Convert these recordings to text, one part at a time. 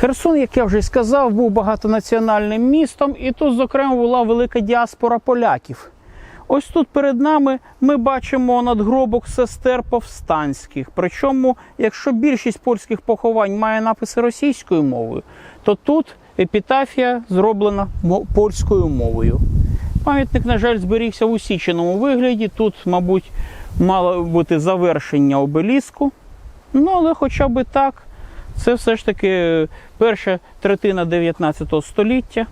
Херсон, як я вже сказав, був багатонаціональним містом, і тут, зокрема, була велика діаспора поляків. Ось тут перед нами ми бачимо надгробок сестер повстанських. Причому, якщо більшість польських поховань має написи російською мовою, то тут епітафія зроблена польською мовою. Пам'ятник, на жаль, зберігся в усіченому вигляді. Тут, мабуть, мало бути завершення обеліску. Ну, але хоча б так, це все ж таки перша третина 19 століття.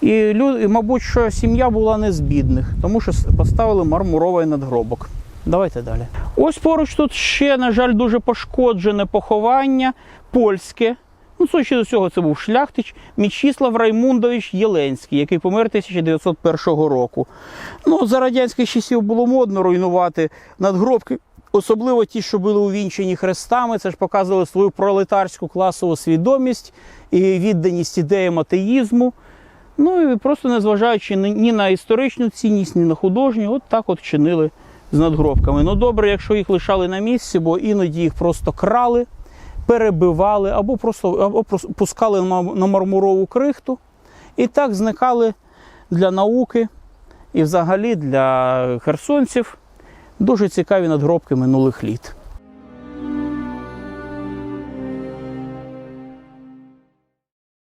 І, мабуть, що сім'я була не з бідних, тому що поставили мармуровий надгробок. Давайте далі. Ось поруч тут ще, на жаль, дуже пошкоджене поховання польське. Ну, судячи до цього, це був шляхтич Мічіслав Раймундович Єленський, який помер 1901 року. Ну, за радянських часів було модно руйнувати надгробки, особливо ті, що були увінчені хрестами. Це ж показували свою пролетарську класову свідомість і відданість ідеям атеїзму. Ну і просто незважаючи ні на історичну цінність, ні на художню, от так от чинили з надгробками. Ну добре, якщо їх лишали на місці, бо іноді їх просто крали, перебивали або просто або пускали на мармурову крихту і так зникали для науки і взагалі для херсонців дуже цікаві надгробки минулих літ.